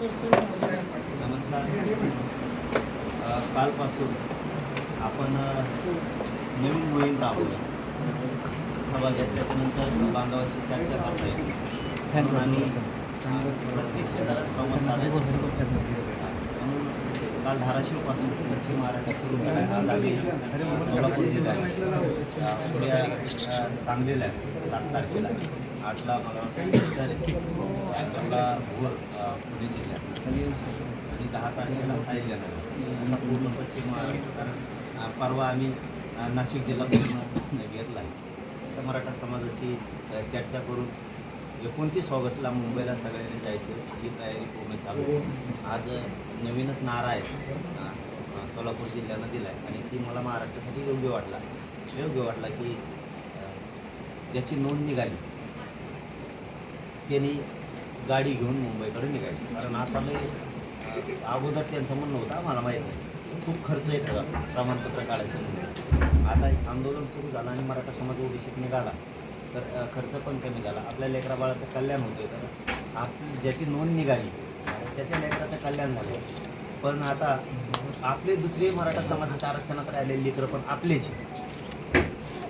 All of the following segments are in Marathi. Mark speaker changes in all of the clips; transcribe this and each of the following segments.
Speaker 1: नमस्कार. कालपासून आपण नवीन मोहीम राबवली. सभा घेतल्याच्यानंतर बांधवाशी चर्चा करता येईल म्हणून आम्ही प्रत्येक प्रत्यक्ष संवाद साधायचा. म्हणून काल धाराशिवपासून पश्चिम महाराष्ट्र सुरू केला आज आम्ही सोलापूर जिल्ह्यात उद्या सांगलीला सात तारखेला. आठला मला वाटतं तर अकराला भोर पुणे जिल्ह्यात. आणि दहा तारखेला अहिल्यानगर असा पूर्ण पश्चिम महाराष्ट्र कारण परवा आम्ही नाशिक जिल्हा पूर्ण घेतला आहे. तर मराठा समाजाशी चर्चा करून एकोणतीस ऑगस्टला मुंबईला सगळ्यांनी जायचं ही तयारी पूर्ण चालू आज नवीनच नारा आहे सोलापूर जिल्ह्यानं दिला आहे आणि ती मला महाराष्ट्रासाठी योग्य वाटला. योग्य वाटला की ज्याची नोंद निघाली त्यांनी गाडी घेऊन मुंबईकडे निघायची. कारण असा लय अगोदर त्यांचं म्हणणं होतं आम्हाला माहीत खूप खर्च येतो प्रमाणपत्र काढायचं म्हणजे आता एक आंदोलन सुरू झालं आणि मराठा समाज ओबीसीत निघाला. तर खर्च पण कमी झाला. आपल्या लेकरा बाळाचं कल्याण होतं तर आप ज्याची नोंद निघाली त्याच्या लेकराचं कल्याण झालं पण आता आपले दुसरे मराठा समाजाच्या आरक्षणात राहिलेले लेकरं पण आपलेच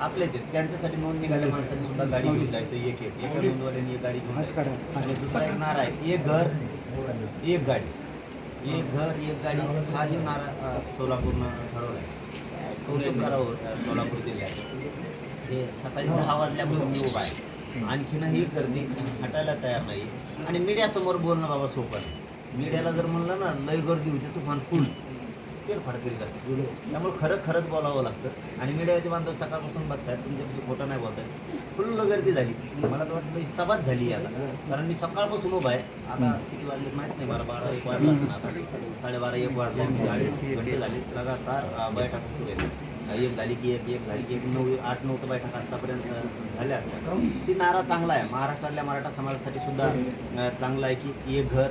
Speaker 1: आपलेच आहेत. त्यांच्यासाठी नोंद निघाल्या माणसांनी सुद्धा गाडी घेऊन जायचं. एक एक एका नोंदवाल्यांनी एक गाडी घेऊन जायचं. आणि दुसरा एक नारा आहे. एक घर एक गाडी. एक घर एक गाडी. हाही नारा अ, सोलापूरनं ठरवला आहे. कौतुक करावं सोलापूर जिल्ह्यात? हे सकाळी दहा वाजल्यापासून मी उभा आहे. आणखीनही गर्दी हटायला तयार नाही. आणि मीडियासमोर बोलणं बाबा सोपं मीडियाला जर म्हणलं ना लय गर्दी होती तुफान फुल. चिरफाड करीत असते त्यामुळे खरं खरंच बोलावं लागतं. आणि मीडियाचे बांधव सकाळपासून बघतायत तुमच्यापासून खोटं नाही बोलतायत. फुल्ल गर्दी झाली. मला तर वाटतं सभाच झाली आहे आता. कारण मी सकाळपासून उभा आहे. आता किती वाजले माहीत नाही बारा बारा एक वाजला असं साडेबारा एक वाजले झाले घंटे झाले. लगातार बैठका सुरू आहे एक झाली की एक एक झाली की एक नऊ आठ नऊ तर बैठक आतापर्यंत झाल्या असत्या ती नारा चांगला आहे. महाराष्ट्रातल्या मराठा समाजासाठी सुद्धा चांगला आहे की एक घर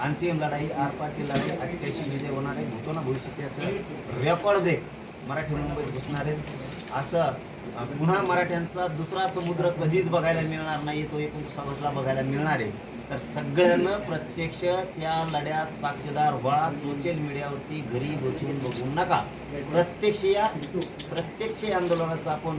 Speaker 1: अंतिम लढाई आरपारची लढाई अत्याशी विजय होणार आहे. भूतोना भविष्याचं रेकॉर्ड ब्रेक मराठी मुंबईत घुसणार आहेत असं पुन्हा मराठ्यांचा दुसरा समुद्र कधीच बघायला मिळणार नाही तो एकोणीस ऑगस्टला बघायला मिळणार आहे. तर सगळ्यांना प्रत्यक्ष त्या लढ्यात साक्षीदार व्हा. सोशल मीडियावरती घरी बसून बघू नका. प्रत्यक्ष या. प्रत्यक्ष आंदोलनाचा आपण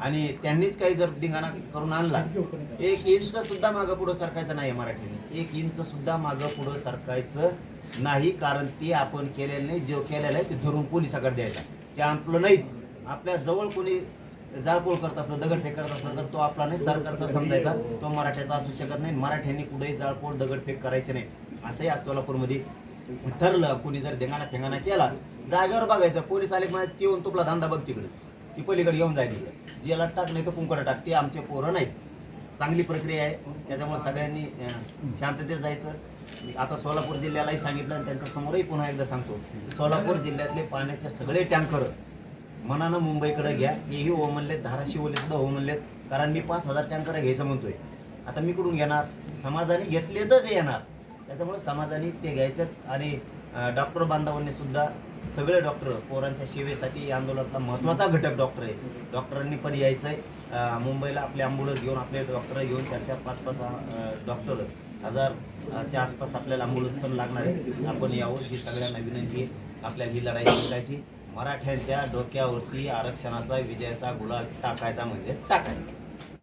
Speaker 1: आणि त्यांनीच काही जर धिंगाणा करून आणला एक इंच सुद्धा मागं पुढं सरकायचं नाही मराठीने. एक इंच सुद्धा मागं पुढं सरकायचं नाही कारण ते आपण केलेलं नाही जो केलेलं आहे ते धरून पोलिसाकडे द्यायचा. ते आपलं नाहीच. आपल्या जवळ कोणी जाळपोळ करत असलं दगडफेक करत असलं तर तो आपला नाही सरकारचा समजायचा. तो मराठ्याचा असू शकत नाही. मराठ्यांनी कुठेही जाळपोळ दगडफेक करायचे नाही. असंही आज सोलापूरमध्ये ठरलं. कोणी जर धिंगाणा फेंगाणा केला जागेवर बघायचं. पोलीस आले म्हणजे ती येऊन तुपला धंदा बघ तिकडे. ती पलीकडे येऊन जायची तिकडे जेला टाक नाही तर कुंकडं टाक. ती आमचे पोरं नाहीत. चांगली प्रक्रिया आहे. त्याच्यामुळे सगळ्यांनी शांततेत जायचं. आता सोलापूर जिल्ह्यालाही सांगितलं आणि त्यांच्या समोरही पुन्हा एकदा सांगतो. सोलापूर जिल्ह्यातले पाण्याचे सगळे टँकर मनानं मुंबईकडे घ्या. हेही हो म्हणलेत धाराशिवले सुद्धा हो म्हणलेत कारण मी पाच हजार टँकर घ्यायचं म्हणतोय. आता मी कुठून घेणार? समाजाने घेतले तर ते येणार. त्याच्यामुळे समाजाने ते घ्यायच्यात आणि डॉक्टर बांधवांनी सुद्धा सगळे डॉक्टर पोरांच्या सेवेसाठी आंदोलनातला महत्त्वाचा घटक डॉक्टर आहे. डॉक्टरांनी पण यायचं आहे मुंबईला आपले ॲम्ब्युलन्स घेऊन आपले डॉक्टर घेऊन चार चार पाच पाच डॉक्टर हजारच्या आसपास आपल्याला अँबुलन्स पण लागणार आहे. आपण यावर ही सगळ्यांना विनंती आहे. आपल्याला ही लढाई जिंकायची. मराठ्यांच्या डोक्यावरती आरक्षणाचा विजयाचा गुलाल टाकायचा म्हणजे टाकायचा.